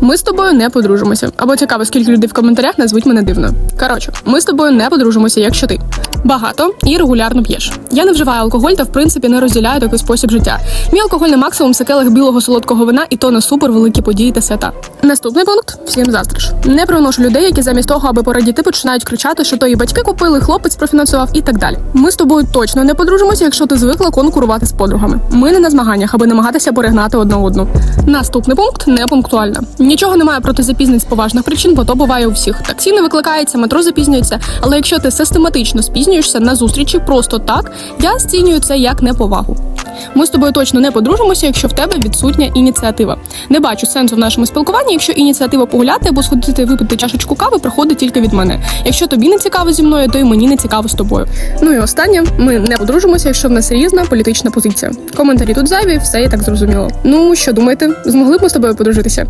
Ми з тобою не подружимося. Або цікаво, скільки людей в коментарях назвуть мене дивно. Коротше, ми з тобою не подружимося, якщо ти багато і регулярно п'єш. Я не вживаю алкоголь та в принципі не розділяю такий спосіб життя. Мій алкогольний максимум це білого солодкого вина, і то на супер великі події та свята. Наступний пункт всім заздриш. Не приношу людей, які замість того, аби порадіти, починають кричати, що то і батьки купили, хлопець профінансував і так далі. Ми з тобою точно не подружимося, якщо ти звикла конкурувати з подругами. Ми не на змаганнях, аби намагатися перегнати одну одну. Наступний пункт не пунктуальна. Нічого немає проти запізнень з поважних причин, бо то буває у всіх. Таксі не викликається, метро запізнюється. Але якщо ти систематично спізнюєшся на зустрічі просто так, я зцінюю це як неповагу. Ми з тобою точно не подружимося, якщо в тебе відсутня ініціатива. Не бачу сенсу в нашому спілкуванні, якщо ініціатива погуляти або сходити випити чашечку кави приходить тільки від мене. Якщо тобі не цікаво зі мною, то й мені не цікаво з тобою. Ну і останнє, ми не подружимося, якщо в нас різна політична позиція. Коментарі тут зайві, все і так зрозуміло. Ну що думаєте, змогли б ми з тобою подружитися?